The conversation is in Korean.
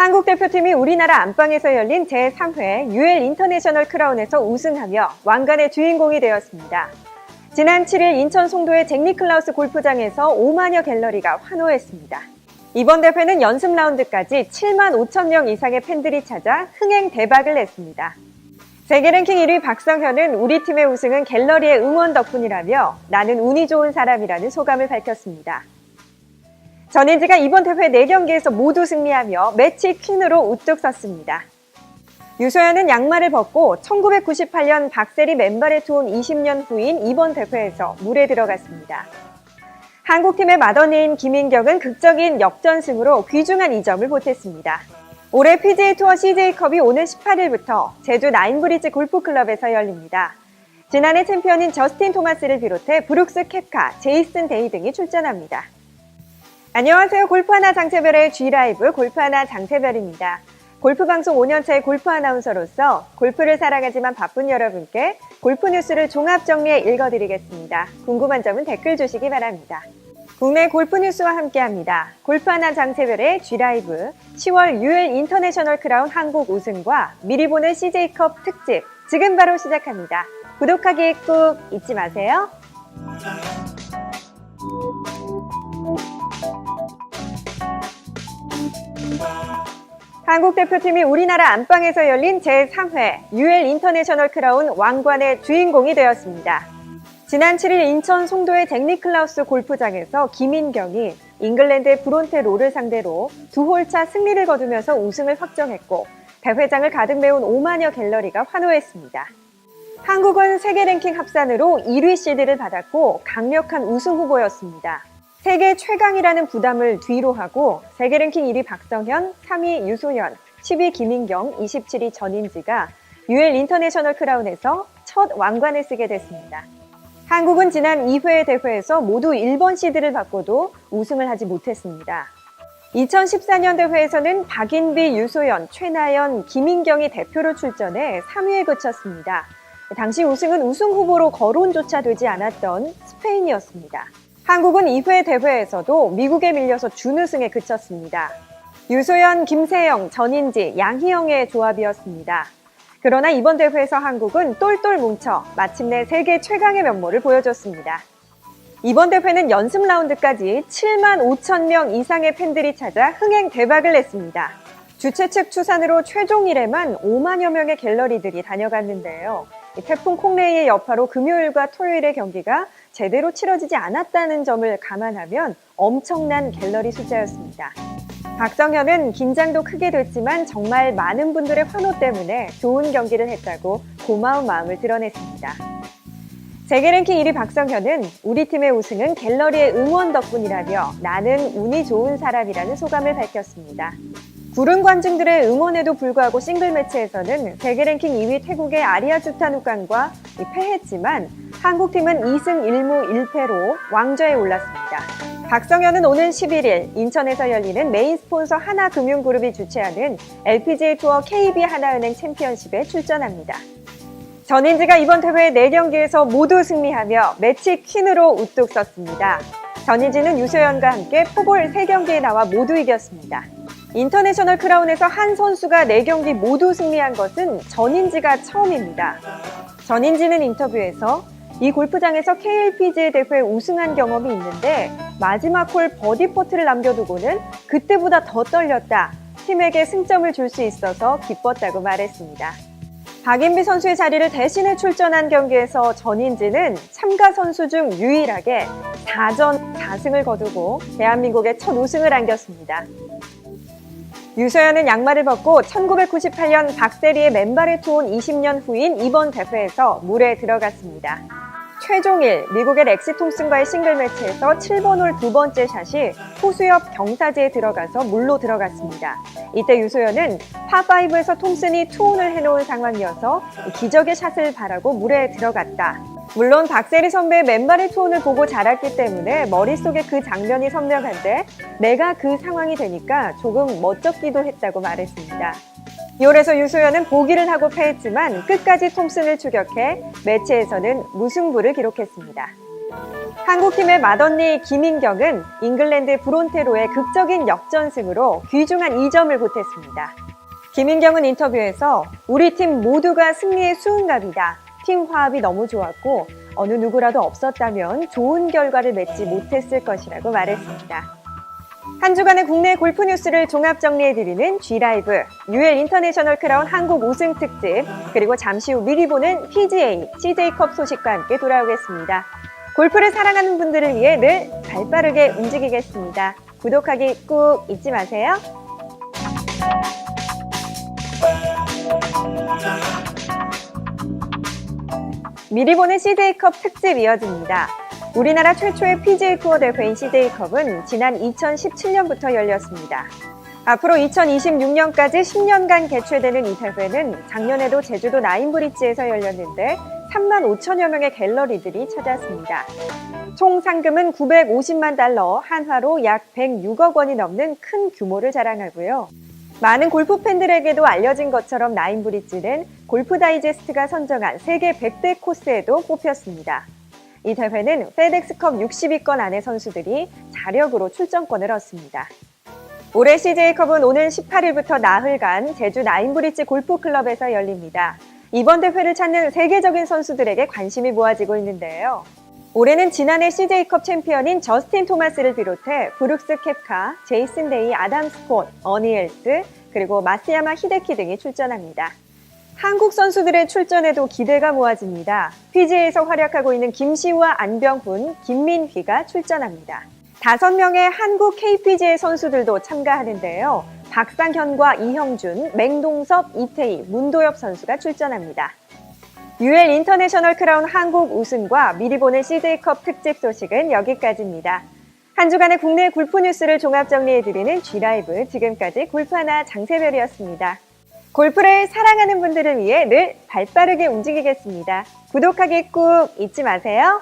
한국 대표팀이 우리나라 안방에서 열린 제3회 UL 인터내셔널 크라운에서 우승하며 왕관의 주인공이 되었습니다. 지난 7일 인천 송도의 잭 니클라우스 골프장에서 5만여 갤러리가 환호했습니다. 이번 대회는 연습 라운드까지 7만 5천 명 이상의 팬들이 찾아 흥행 대박을 냈습니다. 세계 랭킹 1위 박성현은 우리 팀의 우승은 갤러리의 응원 덕분이라며 나는 운이 좋은 사람이라는 소감을 밝혔습니다. 전인지가 이번 대회 4경기에서 모두 승리하며 매치 퀸으로 우뚝 섰습니다. 유소연은 양말을 벗고 1998년 박세리 맨발에 투혼 20년 후인 이번 대회에서 물에 들어갔습니다. 한국팀의 마더니인 김인경은 극적인 역전승으로 귀중한 2점을 보탰습니다. 올해 PGA 투어 CJ컵이 오는 18일부터 제주 나인브리지 골프클럽에서 열립니다. 지난해 챔피언인 저스틴 토마스를 비롯해 브룩스 캡카, 제이슨 데이 등이 출전합니다. 안녕하세요. 골프 하나 장채별의 G라이브 골프 하나 장채별입니다. 골프 방송 5년차의 골프 아나운서로서 골프를 사랑하지만 바쁜 여러분께 골프 뉴스를 종합 정리해 읽어드리겠습니다. 궁금한 점은 댓글 주시기 바랍니다. 국내 골프 뉴스와 함께합니다. 골프 하나 장채별의 G라이브 10월 UL 인터내셔널 크라운 한국 우승과 미리 보는 CJ컵 특집 지금 바로 시작합니다. 구독하기 꾹 잊지 마세요. 한국 대표팀이 우리나라 안방에서 열린 제3회 UL 인터내셔널 크라운 왕관의 주인공이 되었습니다. 지난 7일 인천 송도의 잭 니클라우스 골프장에서 김인경이 잉글랜드의 브론테 로를 상대로 두 홀차 승리를 거두면서 우승을 확정했고 대회장을 가득 메운 5만여 갤러리가 환호했습니다. 한국은 세계 랭킹 합산으로 1위 시드를 받았고 강력한 우승 후보였습니다. 세계 최강이라는 부담을 뒤로 하고 세계 랭킹 1위 박성현, 3위 유소연, 10위 김인경, 27위 전인지가 UL 인터내셔널 크라운에서 첫 왕관을 쓰게 됐습니다. 한국은 지난 2회 대회에서 모두 1번 시드를 받고도 우승을 하지 못했습니다. 2014년 대회에서는 박인비, 유소연, 최나연, 김인경이 대표로 출전해 3위에 그쳤습니다. 당시 우승은 우승 후보로 거론조차 되지 않았던 스페인이었습니다. 한국은 2회 대회에서도 미국에 밀려서 준우승에 그쳤습니다. 유소연, 김세영, 전인지, 양희영의 조합이었습니다. 그러나 이번 대회에서 한국은 똘똘 뭉쳐 마침내 세계 최강의 면모를 보여줬습니다. 이번 대회는 연습 라운드까지 7만 5천 명 이상의 팬들이 찾아 흥행 대박을 냈습니다. 주최 측 추산으로 최종 1회만 5만여 명의 갤러리들이 다녀갔는데요. 이 태풍 콩레이의 여파로 금요일과 토요일의 경기가 제대로 치러지지 않았다는 점을 감안하면 엄청난 갤러리 숫자였습니다. 박성현은 긴장도 크게 됐지만 정말 많은 분들의 환호 때문에 좋은 경기를 했다고 고마운 마음을 드러냈습니다. 세계 랭킹 1위 박성현은 우리 팀의 우승은 갤러리의 응원 덕분이라며 나는 운이 좋은 사람이라는 소감을 밝혔습니다. 구른 관중들의 응원에도 불구하고 싱글 매치에서는 세계 랭킹 2위 태국의 아리아 주타누칸과 패했지만 한국팀은 2승 1무 1패로 왕좌에 올랐습니다. 박성현은 오는 11일 인천에서 열리는 메인 스폰서 하나금융그룹이 주최하는 LPGA 투어 KB 하나은행 챔피언십에 출전합니다. 전인지가 이번 대회 4경기에서 모두 승리하며 매치 퀸으로 우뚝 섰습니다. 전인지는 유소연과 함께 포볼 3경기에 나와 모두 이겼습니다. 인터내셔널 크라운에서 한 선수가 4경기 모두 승리한 것은 전인지가 처음입니다. 전인지는 인터뷰에서 이 골프장에서 KLPGA 대회 우승한 경험이 있는데 마지막 홀 버디 퍼트를 남겨두고는 그때보다 더 떨렸다. 팀에게 승점을 줄 수 있어서 기뻤다고 말했습니다. 박인비 선수의 자리를 대신해 출전한 경기에서 전인지는 참가 선수 중 유일하게 4전 4승을 거두고 대한민국의 첫 우승을 안겼습니다. 유소연은 양말을 벗고 1998년 박세리의 맨발에 투혼 20년 후인 이번 대회에서 물에 들어갔습니다. 최종일 미국의 렉시 톰슨과의 싱글 매치에서 7번 홀 두 번째 샷이 호수 옆 경사지에 들어가서 물로 들어갔습니다. 이때 유소연은 파5에서 톰슨이 투혼을 해놓은 상황이어서 기적의 샷을 바라고 물에 들어갔다. 물론 박세리 선배의 맨발의 투혼을 보고 자랐기 때문에 머릿속에 그 장면이 선명한데 내가 그 상황이 되니까 조금 멋쩍기도 했다고 말했습니다. 2홀에서 유소연은 보기를 하고 패했지만 끝까지 톰슨을 추격해 매치에서는 무승부를 기록했습니다. 한국팀의 맏언니 김인경은 잉글랜드 브론테로의 극적인 역전승으로 귀중한 2점을 보탰습니다. 김인경은 인터뷰에서 우리 팀 모두가 승리의 수은갑이다. 팀 화합이 너무 좋았고 어느 누구라도 없었다면 좋은 결과를 맺지 못했을 것이라고 말했습니다. 한 주간의 국내 골프 뉴스를 종합 정리해드리는 G라이브, UL 인터내셔널 크라운 한국 우승 특집, 그리고 잠시 후 미리 보는 PGA, CJ컵 소식과 함께 돌아오겠습니다. 골프를 사랑하는 분들을 위해 늘 발빠르게 움직이겠습니다. 구독하기 꾹 잊지 마세요. 미리 보는 CJ컵 특집 이어집니다. 우리나라 최초의 PGA 투어 대회인 CJ컵은 지난 2017년부터 열렸습니다. 앞으로 2026년까지 10년간 개최되는 이 대회는 작년에도 제주도 나인브리지에서 열렸는데 3만 5천여 명의 갤러리들이 찾았습니다. 총 상금은 950만 달러, 한화로 약 106억 원이 넘는 큰 규모를 자랑하고요. 많은 골프 팬들에게도 알려진 것처럼 나인브리지는 골프 다이제스트가 선정한 세계 100대 코스에도 뽑혔습니다. 이 대회는 페덱스컵 60위권 안의 선수들이 자력으로 출전권을 얻습니다. 올해 CJ컵은 오는 18일부터 나흘간 제주 나인브리지 골프클럽에서 열립니다. 이번 대회를 찾는 세계적인 선수들에게 관심이 모아지고 있는데요. 올해는 지난해 CJ컵 챔피언인 저스틴 토마스를 비롯해 브룩스 캡카, 제이슨 데이, 아담 스콘, 어니 엘스, 그리고 마스야마 히데키 등이 출전합니다. 한국 선수들의 출전에도 기대가 모아집니다. PGA에서 활약하고 있는 김시우와 안병훈, 김민휘가 출전합니다. 다섯 명의 한국 KPGA 선수들도 참가하는데요. 박상현과 이형준, 맹동섭, 이태희, 문도엽 선수가 출전합니다. UL 인터내셔널 크라운 한국 우승과 미리 보는 CJ컵 특집 소식은 여기까지입니다. 한 주간의 국내 골프 뉴스를 종합 정리해드리는 G라이브 지금까지 골프하나 장세별이었습니다. 골프를 사랑하는 분들을 위해 늘 발빠르게 움직이겠습니다. 구독하기 꾹 잊지 마세요.